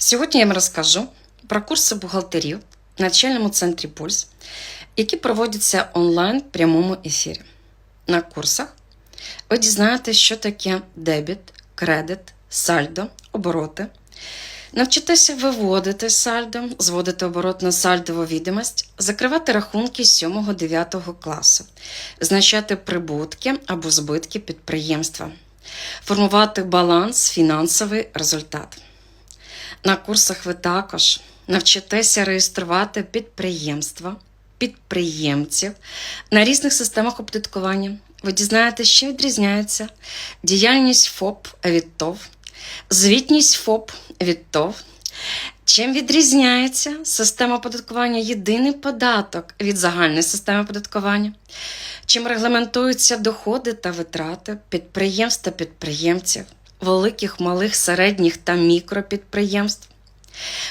Сьогодні я вам розкажу про курси бухгалтерів в навчальному центрі Пульс, які проводяться онлайн в прямому ефірі. На курсах ви дізнаєтесь, що таке дебіт, кредит, сальдо, обороти. Навчитеся виводити сальдо, зводити оборот на сальдову відомість, закривати рахунки 7-9 класу, визначати прибутки або збитки підприємства, формувати баланс, фінансовий результат. На курсах ви також навчитеся реєструвати підприємства, підприємців на різних системах оподаткування. Ви дізнаєтеся, що відрізняється діяльність ФОП від ТОВ, звітність ФОП від ТОВ. Чим відрізняється система оподаткування єдиний податок від загальної системи оподаткування? Чим регламентуються доходи та витрати підприємств та підприємців, великих, малих, середніх та мікропідприємств?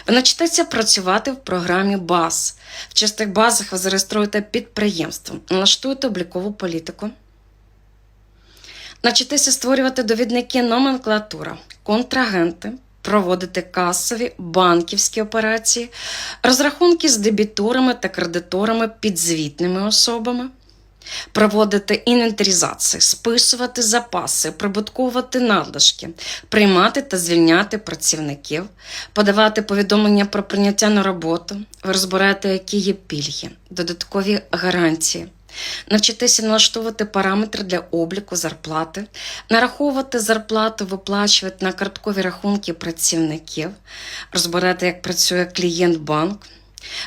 Ви навчитеся працювати в програмі БАЗ. В чистих базах ви зареєструєте підприємство, налаштуєте облікову політику. Навчитеся створювати довідники номенклатура, контрагенти, проводити касові, банківські операції, розрахунки з дебіторами та кредиторами підзвітними особами, проводити інвентаризації, списувати запаси, прибутковувати надлишки, приймати та звільняти працівників, подавати повідомлення про прийняття на роботу, ви які є пільги, додаткові гарантії. Навчитися налаштовувати параметри для обліку зарплати, нараховувати зарплату, виплачувати на карткові рахунки працівників, розбирати, як працює клієнт банк,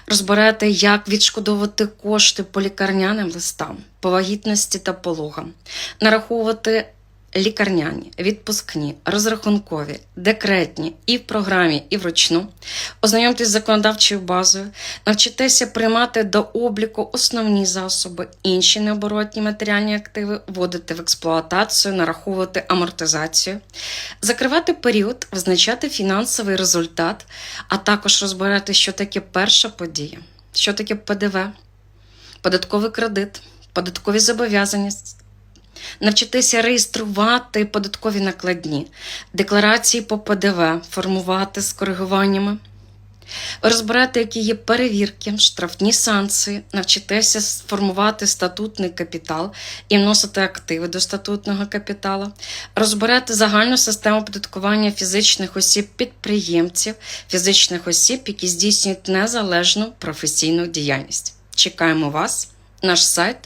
розбирати, як відшкодовувати кошти по лікарняним листам, по вагітності та пологам, нараховувати лікарняні, відпускні, розрахункові, декретні і в програмі, і вручну, ознайомтесь з законодавчою базою, навчитеся приймати до обліку основні засоби, інші необоротні матеріальні активи, вводити в експлуатацію, нараховувати амортизацію, закривати період, визначати фінансовий результат, а також розбирати, що таке перша подія, що таке ПДВ, податковий кредит, податкові зобов'язання, навчитися реєструвати податкові накладні, декларації по ПДВ, формувати з коригуваннями, розбирати, які є перевірки, штрафні санкції, навчитися сформувати статутний капітал і вносити активи до статутного капіталу, розбирати загальну систему оподаткування фізичних осіб підприємців, фізичних осіб, які здійснюють незалежну професійну діяльність. Чекаємо вас, наш сайт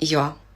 pulskиїв.com.ua